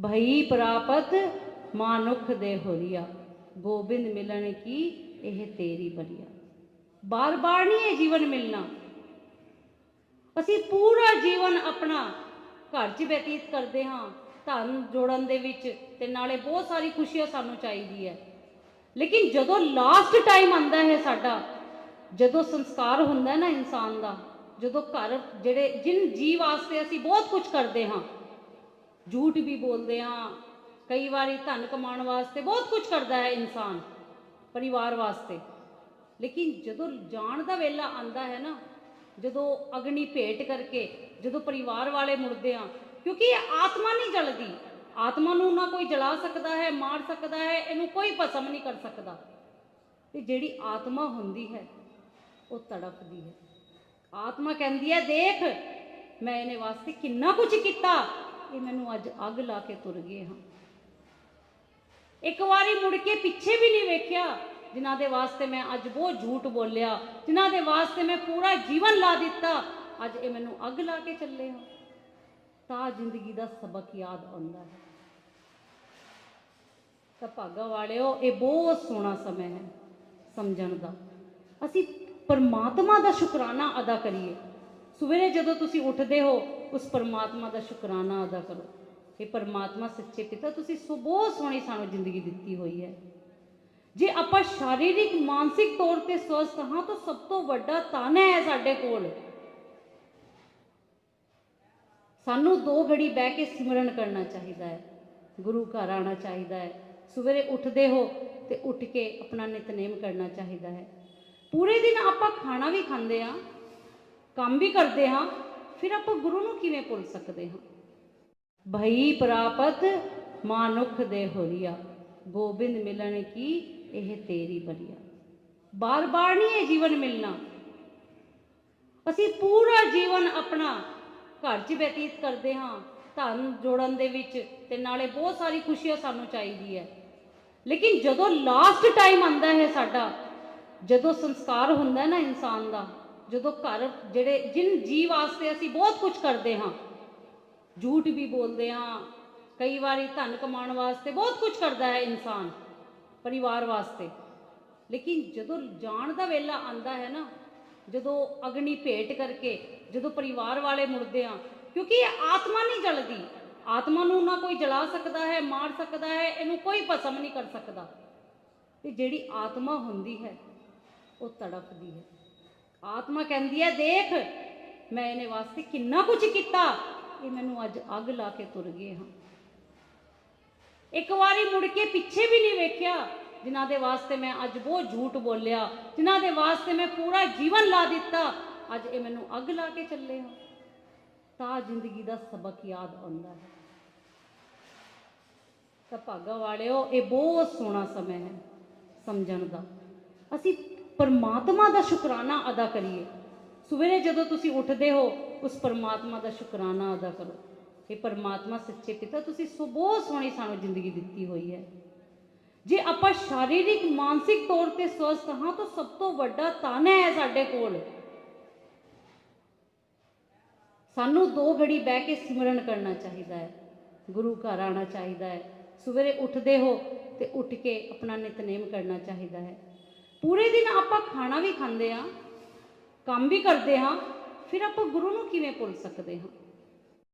ਭਈ ਪ੍ਰਾਪਤ ਮਾਨੁਖ ਦੇ ਹੋਰੀਆ, ਗੋਬਿੰਦ ਮਿਲਣ ਕੀ ਇਹ ਤੇਰੀ ਬਰੀਆ ਬਾਰ ਬਾਰ ਨਹੀਂ ਇਹ ਜੀਵਨ ਮਿਲਣਾ। ਅਸੀਂ ਪੂਰਾ ਜੀਵਨ ਆਪਣਾ ਘਰ 'ਚ ਬਤੀਤ ਕਰਦੇ ਹਾਂ, ਧਨ ਜੋੜਨ ਦੇ ਵਿੱਚ ਤੇ ਨਾਲੇ ਬਹੁਤ ਸਾਰੀ ਖੁਸ਼ੀਆਂ ਸਾਨੂੰ ਚਾਹੀਦੀ ਹੈ। ਲੇਕਿਨ ਜਦੋਂ ਲਾਸਟ ਟਾਈਮ ਆਂਦਾ ਹੈ ਸਾਡਾ, ਜਦੋਂ ਸੰਸਕਾਰ ਹੁੰਦਾ ਨਾ ਇਨਸਾਨ ਦਾ, ਜਦੋਂ ਘਰ ਜਿਹੜੇ, ਜਿਨ ਜੀ ਵਾਸਤੇ ਅਸੀਂ ਬਹੁਤ ਕੁਝ ਕਰਦੇ ਹਾਂ ਝੂਠ ਵੀ ਬੋਲਦੇ ਹਾਂ ਕਈ ਵਾਰੀ ਧਨ ਕਮਾਉਣ ਵਾਸਤੇ ਬਹੁਤ ਕੁਝ ਕਰਦਾ ਹੈ ਇਨਸਾਨ, ਪਰਿਵਾਰ ਵਾਸਤੇ। ਲੇਕਿਨ ਜਦੋਂ ਜਾਣ ਦਾ ਵੇਲਾ ਆਂਦਾ ਹੈ ਨਾ, ਜਦੋਂ ਅਗਨੀ ਭੇਟ ਕਰਕੇ ਜਦੋਂ ਪਰਿਵਾਰ ਵਾਲੇ ਮੁੜਦੇ ਆ, ਕਿਉਂਕਿ ਇਹ ਆਤਮਾ ਨਹੀਂ ਜਲਦੀ। ਆਤਮਾ ਨੂੰ ਨਾ ਕੋਈ ਜਲਾ ਸਕਦਾ ਹੈ, ਮਾਰ ਸਕਦਾ ਹੈ, ਇਹਨੂੰ ਕੋਈ ਭਸਮ ਨਹੀਂ ਕਰ ਸਕਦਾ। ਤੇ ਜਿਹੜੀ ਆਤਮਾ ਹੁੰਦੀ ਹੈ, ਉਹ ਤੜਫਦੀ ਹੈ। ਆਤਮਾ ਕਹਿੰਦੀ ਹੈ, ਦੇਖ, ਮੈਂ ਇਹਨੇ ਵਾਸਤੇ ਕਿੰਨਾ ਕੁਝ ਕੀਤਾ ਇਹ ਮੈਨੂੰ ਅੱਜ ਅੱਗ ਲਾ ਕੇ ਤੁਰ ਗਏ ਹਾਂ। ਇੱਕ ਵਾਰੀ ਮੁੜ ਕੇ ਪਿੱਛੇ ਵੀ ਨਹੀਂ ਵੇਖਿਆ, ਜਿਨ੍ਹਾਂ ਦੇ ਵਾਸਤੇ ਮੈਂ ਅੱਜ ਬਹੁਤ ਝੂਠ ਬੋਲਿਆ, ਜਿਨ੍ਹਾਂ ਦੇ ਵਾਸਤੇ ਮੈਂ ਪੂਰਾ ਜੀਵਨ ਲਾ ਦਿੱਤਾ, ਅੱਜ ਇਹ ਮੈਨੂੰ ਅੱਗ ਲਾ ਕੇ ਚੱਲੇ ਹਾਂ ਤਾਂ ਜ਼ਿੰਦਗੀ ਦਾ ਸਬਕ ਯਾਦ ਆਉਂਦਾ ਹੈ। ਤਾਂ ਭਾਗਾ ਵਾਲਿਓ, ਇਹ ਬਹੁਤ ਸੋਹਣਾ ਸਮਾਂ ਹੈ ਸਮਝਣ ਦਾ। ਅਸੀਂ ਪਰਮਾਤਮਾ ਦਾ ਸ਼ੁਕਰਾਨਾ ਅਦਾ ਕਰੀਏ। ਸਵੇਰੇ ਜਦੋਂ ਤੁਸੀਂ ਉੱਠਦੇ ਹੋ ਉਸ ਪਰਮਾਤਮਾ ਦਾ ਸ਼ੁਕਰਾਨਾ ਅਦਾ ਕਰੋ। ਇਹ ਪਰਮਾਤਮਾ, ਸੱਚੇ ਪਿਤਾ, ਤੁਸੀਂ ਸੋ ਬਹੁਤ ਸੋਹਣੀ ਸਾਨੂੰ ਜ਼ਿੰਦਗੀ ਦਿੱਤੀ ਹੋਈ ਹੈ। ਜੇ ਆਪਾਂ ਸ਼ਾਰੀਰਿਕ, ਮਾਨਸਿਕ ਤੌਰ ਤੇ ਸਵਸਥ ਹਾਂ, ਤਾਂ ਸਭ ਤੋਂ ਵੱਡਾ ਤਾਨਾ ਹੈ ਸਾਡੇ ਕੋਲ। ਸਾਨੂੰ ਦੋ ਘੜੀ ਬਹਿ ਕੇ ਸਿਮਰਨ ਕਰਨਾ ਚਾਹੀਦਾ ਹੈ। ਗੁਰੂ ਘਰ ਆਣਾ ਚਾਹੀਦਾ ਹੈ। ਸਵੇਰੇ ਉੱਠਦੇ ਹੋ ਤੇ ਉੱਠ ਕੇ ਆਪਣਾ ਨਿਤਨੇਮ ਕਰਨਾ ਚਾਹੀਦਾ ਹੈ। ਪੂਰੇ ਦਿਨ ਆਪਾਂ ਖਾਣਾ ਵੀ ਖਾਂਦੇ ਆ ਕੰਮ ਵੀ ਕਰਦੇ ਹਾਂ ਫਿਰ ਆਪਾਂ ਗੁਰੂ ਨੂੰ ਕਿਵੇਂ ਭੁੱਲ ਸਕਦੇ ਹਾਂ? ਭਈ ਪ੍ਰਾਪਤ ਮਾਨੁਖ ਦੇ ਹੋਰੀਆ, ਗੋਬਿੰਦ ਮਿਲਣ ਕੀ ਇਹ ਤੇਰੀ ਬਰੀਆ। ਬਾਰ ਬਾਰ ਨਹੀਂ ਇਹ ਜੀਵਨ ਮਿਲਣਾ। ਅਸੀਂ ਪੂਰਾ ਜੀਵਨ ਆਪਣਾ ਘਰ 'ਚ ਬਤੀਤ ਕਰਦੇ ਹਾਂ, ਧਨ ਜੋੜਨ ਦੇ ਵਿੱਚ ਤੇ ਨਾਲੇ ਬਹੁਤ ਸਾਰੀ ਖੁਸ਼ੀਆਂ ਸਾਨੂੰ ਚਾਹੀਦੀ ਹੈ। ਲੇਕਿਨ ਜਦੋਂ ਲਾਸਟ ਟਾਈਮ ਆਂਦਾ ਹੈ ਸਾਡਾ, ਜਦੋਂ ਸੰਸਕਾਰ ਹੁੰਦਾ ਨਾ ਇਨਸਾਨ ਦਾ ਜਦੋਂ ਘਰ ਜਿਹੜੇ ਜਿਨ ਜੀ ਵਾਸਤੇ ਅਸੀਂ ਬਹੁਤ ਕੁਝ ਕਰਦੇ ਹਾਂ, ਝੂਠ ਵੀ ਬੋਲਦੇ ਹਾਂ, ਕਈ ਵਾਰੀ ਧਨ ਕਮਾਉਣ ਵਾਸਤੇ ਬਹੁਤ ਕੁਝ ਕਰਦਾ ਹੈ ਇਨਸਾਨ, ਪਰਿਵਾਰ ਵਾਸਤੇ। ਲੇਕਿਨ ਜਦੋਂ ਜਾਣ ਦਾ ਵੇਲਾ ਆਂਦਾ ਹੈ ਨਾ, ਜਦੋਂ ਅਗਨੀ ਭੇਟ ਕਰਕੇ ਜਦੋਂ ਪਰਿਵਾਰ ਵਾਲੇ ਮੁੜਦੇ ਆ ਕਿਉਂਕਿ ਇਹ ਆਤਮਾ ਨਹੀਂ ਜਲਦੀ, ਆਤਮਾ ਨੂੰ ਨਾ ਕੋਈ ਜਲਾ ਸਕਦਾ ਹੈ, ਮਾਰ ਸਕਦਾ ਹੈ, ਇਹਨੂੰ ਕੋਈ ਭਸਮ ਨਹੀਂ ਕਰ ਸਕਦਾ। ਤੇ ਜਿਹੜੀ ਆਤਮਾ ਹੁੰਦੀ ਹੈ, ਉਹ ਤੜਪਦੀ ਹੈ। ਆਤਮਾ ਕਹਿੰਦੀ ਹੈ, ਦੇਖ, ਮੈਂ ਇਹਨੇ ਵਾਸਤੇ ਕਿੰਨਾ ਕੁਝ ਕੀਤਾ। ਇਹ ਮੈਨੂੰ ਅੱਜ ਅੱਗ ਲਾ ਕੇ ਤੁਰ ਗਏ ਹਾਂ। ਇੱਕ ਵਾਰੀ ਮੁੜ ਕੇ ਪਿੱਛੇ ਵੀ ਨਹੀਂ ਵੇਖਿਆ, ਜਿਨ੍ਹਾਂ ਦੇ ਵਾਸਤੇ ਮੈਂ ਅੱਜ ਬਹੁਤ ਝੂਠ ਬੋਲਿਆ, ਜਿਨ੍ਹਾਂ ਦੇ ਵਾਸਤੇ ਮੈਂ ਪੂਰਾ ਜੀਵਨ ਲਾ ਦਿੱਤਾ, ਅੱਜ ਇਹ ਮੈਨੂੰ ਅੱਗ ਲਾ ਕੇ ਚੱਲੇ ਹਾਂ ਤਾਂ ਜ਼ਿੰਦਗੀ ਦਾ ਸਬਕ ਯਾਦ ਆਉਂਦਾ ਹੈ। ਤਾਂ ਭਾਗਾ ਵਾਲਿਓ, ਇਹ ਬਹੁਤ ਸੋਹਣਾ ਸਮਾਂ ਹੈ ਸਮਝਣ ਦਾ। ਅਸੀਂ ਪਰਮਾਤਮਾ ਦਾ ਸ਼ੁਕਰਾਨਾ ਅਦਾ ਕਰੀਏ। ਸਵੇਰੇ ਜਦੋਂ ਤੁਸੀਂ ਉੱਠਦੇ ਹੋ, ਉਸ ਪਰਮਾਤਮਾ ਦਾ ਸ਼ੁਕਰਾਨਾ ਅਦਾ ਕਰੋ। ਇਹ ਪਰਮਾਤਮਾ, ਸੱਚੇ ਪਿਤਾ, ਤੁਸੀਂ ਸੋ ਬਹੁਤ ਸੋਹਣੀ ਸਾਨੂੰ ਜ਼ਿੰਦਗੀ ਦਿੱਤੀ ਹੋਈ ਹੈ। ਜੇ ਆਪਾਂ ਸ਼ਾਰੀਰਿਕ, ਮਾਨਸਿਕ ਤੌਰ ਤੇ ਸਵਸਥ ਹਾਂ, ਤਾਂ ਸਭ ਤੋਂ ਵੱਡਾ ਤਾਨਾ ਹੈ ਸਾਡੇ ਕੋਲ। ਸਾਨੂੰ ਦੋ ਘੜੀ ਬਹਿ ਕੇ ਸਿਮਰਨ ਕਰਨਾ ਚਾਹੀਦਾ ਹੈ। ਗੁਰੂ ਘਰ ਆਣਾ ਚਾਹੀਦਾ ਹੈ। ਸਵੇਰੇ ਉੱਠਦੇ ਹੋ ਤੇ ਉੱਠ ਕੇ ਆਪਣਾ ਨਿਤਨੇਮ ਕਰਨਾ ਚਾਹੀਦਾ ਹੈ। ਪੂਰੇ ਦਿਨ ਆਪਾਂ ਖਾਣਾ ਵੀ ਖਾਂਦੇ ਆ ਕੰਮ ਵੀ ਕਰਦੇ ਹਾਂ, ਫਿਰ ਆਪਾਂ ਗੁਰੂ ਨੂੰ ਕਿਵੇਂ ਭੁੱਲ ਸਕਦੇ ਹਾਂ?